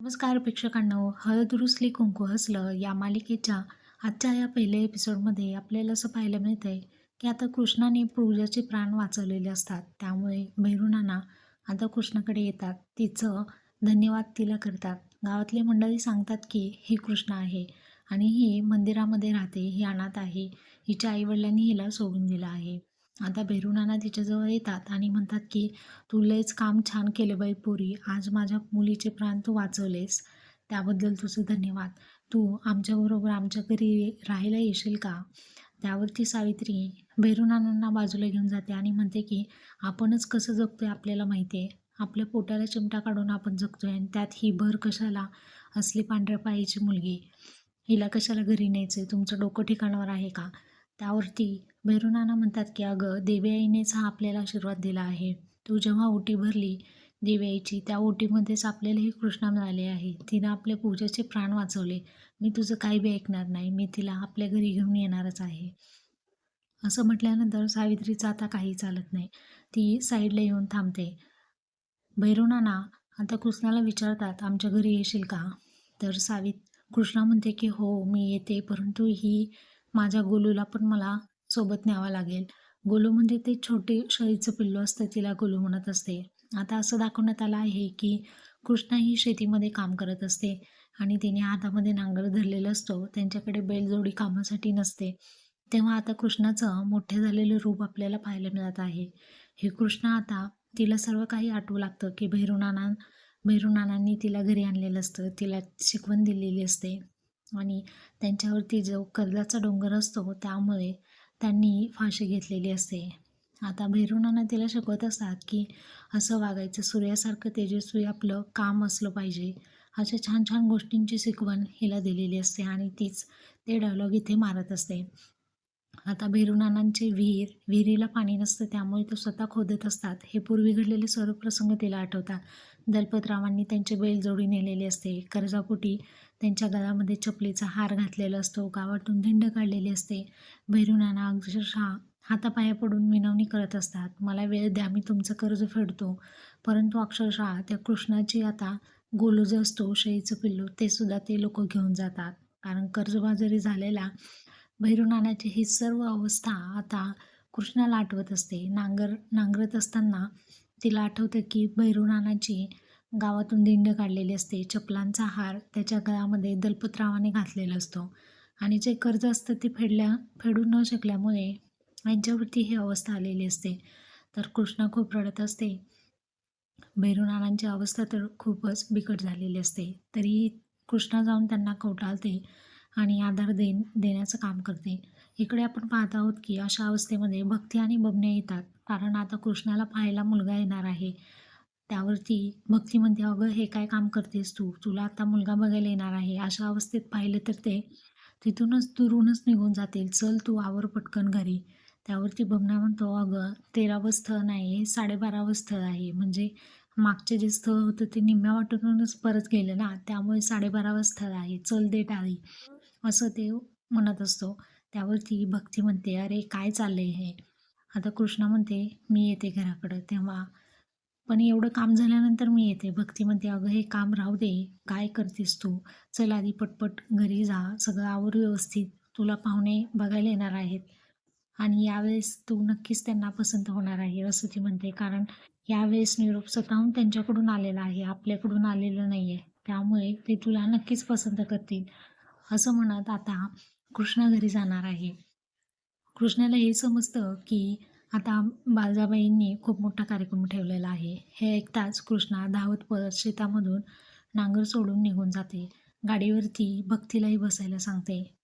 नमस्कार प्रेक्षकांनो हळद रुसली कुंकू हसलं या मालिकेच्या आजच्या या पहिल्या एपिसोडमध्ये आपल्याला असं पाहायला मिळतं आहे की आता कृष्णाने पूजाचे प्राण वाचवलेले असतात. त्यामुळे भैरुनाना आता कृष्णाकडे येतात. तिचं धन्यवाद तिला करतात. गावातले मंडळी सांगतात की ही कृष्ण आहे आणि ही मंदिरामध्ये राहते ही अनाथ आहे. हिच्या आईवडिलांनी हिला सोडून दिलं आहे. आता भैरुनाना तिच्याजवळ येतात आणि म्हणतात की तू लयच काम छान केलं बाई पोरी. आज माझ्या मुलीचे प्राण तू वाचवलेस. त्याबद्दल तुझं धन्यवाद. तू आमच्याबरोबर आमच्या घरी राहायला येशील का? त्यावरती सावित्री भैरुनानांना बाजूला घेऊन जाते आणि म्हणते की आपणच कसं जगतोय आपल्याला माहिती आहे आपल्या पोटाला चिमटा काढून आपण जगतोय आणि त्यात ही भर कशाला? असली पांढऱ्या पायाची मुलगी. हिला कशाला घरी न्यायचं तुमचं डोकं ठिकाणावर आहे का? त्यावरती भैरुनाना म्हणतात की अगं देवी आईनेच हा आपल्याला आशीर्वाद दिला आहे. तू जेव्हा ओटी भरली देवी आईची त्या ओटीमध्येच आपल्याला हे कृष्णा मिळाले आहे. तिनं आपल्या पूजेचे प्राण वाचवले. मी तुझं काही बी ऐकणार नाही. मी तिला आपल्या घरी घेऊन येणारच आहे. असं म्हटल्यानंतर सावित्रीचं आता काही चालत नाही. ती साईडला येऊन थांबते. भैरवनाना आता कृष्णाला विचारतात आमच्या घरी येशील का? तर सावित कृष्णा म्हणते की हो मी येते परंतु ही माझ्या गोलूला पण मला सोबत न्यावं लागेल. गोलू म्हणजे ते छोटे शेळीचं पिल्लू असतं तिला गोलू म्हणत असते. आता असं दाखवण्यात आलं आहे की कृष्णा ही शेतीमध्ये काम करत असते आणि तिने हातामध्ये नांगर धरलेलं असतो. त्यांच्याकडे बैलजोडी कामासाठी नसते. तेव्हा आता कृष्णाचं मोठे झालेलं रूप आपल्याला पाहायला मिळत आहे. हे कृष्ण आता तिला सर्व काही आठवू लागतं की भैरुनाना भैरुनानांनी तिला घरी आणलेलं असतं. तिला शिकवण दिलेली असते. आणि त्यांच्यावरती जो कर्लाचा डोंगर असतो त्यामुळे त्यांनी फाशी घेतलेली असते. आता भैरवनाना तिला शिकवत असतात की असं वागायचं सूर्यासारखं तेजस्वी आपलं काम असलं पाहिजे अशा छान छान गोष्टींची शिकवण हिला दिलेली असते आणि तीच ते डायलॉग इथे मारत असते. आता भैरुनानांचे विहीर विहिरीला पाणी नसतं त्यामुळे तो स्वतः खोदत असतात. हे पूर्वी घडलेले सर्व प्रसंग तिला आठवतात. दलपतरावांनी त्यांचे बैलजोडी नेलेली असते. कर्जापोटी त्यांच्या गळ्यामध्ये चपलीचा हार घातलेला असतो गावातून धिंड काढलेली असते. भैरूनाना अक्षरशः हातापाया पडून विनवणी करत असतात मला वेळ द्या मी तुमचं कर्ज फेडतो. परंतु अक्षरशः त्या कृष्णाची आता गोलू जो असतो शेळीचं पिल्लू ते सुद्धा ते लोक घेऊन जातात. कारण कर्जबाजारी झालेला भैरूनानाची ही सर्व अवस्था आता कृष्णाला आठवत असते. नांगर नांगरत असताना तिला आठवतं की भैरूनानाची गावातून दिंड काढलेली असते चपलांचा हार त्याच्या गळ्यामध्ये दलपतरावाने घातलेला असतो. आणि जे कर्ज असतं ते फेडल्या फेडू न शकल्यामुळे यांच्यावरती ही अवस्था आलेली असते. तर कृष्णा खूप रडत असते. भैरूनानांची अवस्था तर खूपच बिकट झालेली असते. तरी कृष्णा जाऊन त्यांना कवटाळते आणि आधार देन देण्याचं काम करते. इकडे आपण पाहत आहोत की अशा अवस्थेमध्ये भक्ती आणि बबण्या येतात. कारण आता कृष्णाला पाहायला मुलगा येणार आहे. त्यावरती भक्ती म्हणते अगं हे काय काम करतेस तू? तुला आता मुलगा बघायला येणार आहे. अशा अवस्थेत पाहिलं तर ते तिथूनच दुरूनच निघून जातील. चल तू आवर पटकन घरी. त्यावरती बमना म्हणतो अगं तेरावं स्थळ नाही आहे साडेबारावं स्थळ आहे. म्हणजे मागचे जे स्थळ होतं ते निम्म्या वाटूनच परत गेलं ना? त्यामुळे साडेबारावं स्थळ आहे. चल दे टाळी असं ते म्हणत असतो. त्यावरती भक्ती म्हणते अरे काय चाललंय हे? आता कृष्णा म्हणते मी येते घराकडं. तेव्हा पण एवढं काम झाल्यानंतर मी येते. भक्ती म्हणते अगं हे काम राहू दे. काय करतेस तू? चल आधी पटपट घरी जा. सगळं आवर व्यवस्थित. तुला पाहुणे बघायला येणार आहेत. आणि यावेळेस तू नक्कीच त्यांना पसंत होणार आहे असं ती म्हणते. कारण यावेळेस निरोप स्वतःहून त्यांच्याकडून आलेला आहे. आपल्याकडून आलेलं नाही आहे त्यामुळे ते तुला नक्कीच पसंत करतील. असं म्हणत आता कृष्णा घरी जाणार आहे. कृष्णाला हे समजतं की आता बाजाबाईंनी खूप मोठा कार्यक्रम ठेवलेला आहे. हे ऐकताच कृष्णा धावत पळत शेतामधून नांगर सोडून निघून जाते. गाडीवरती भक्तीलाही बसायला सांगते.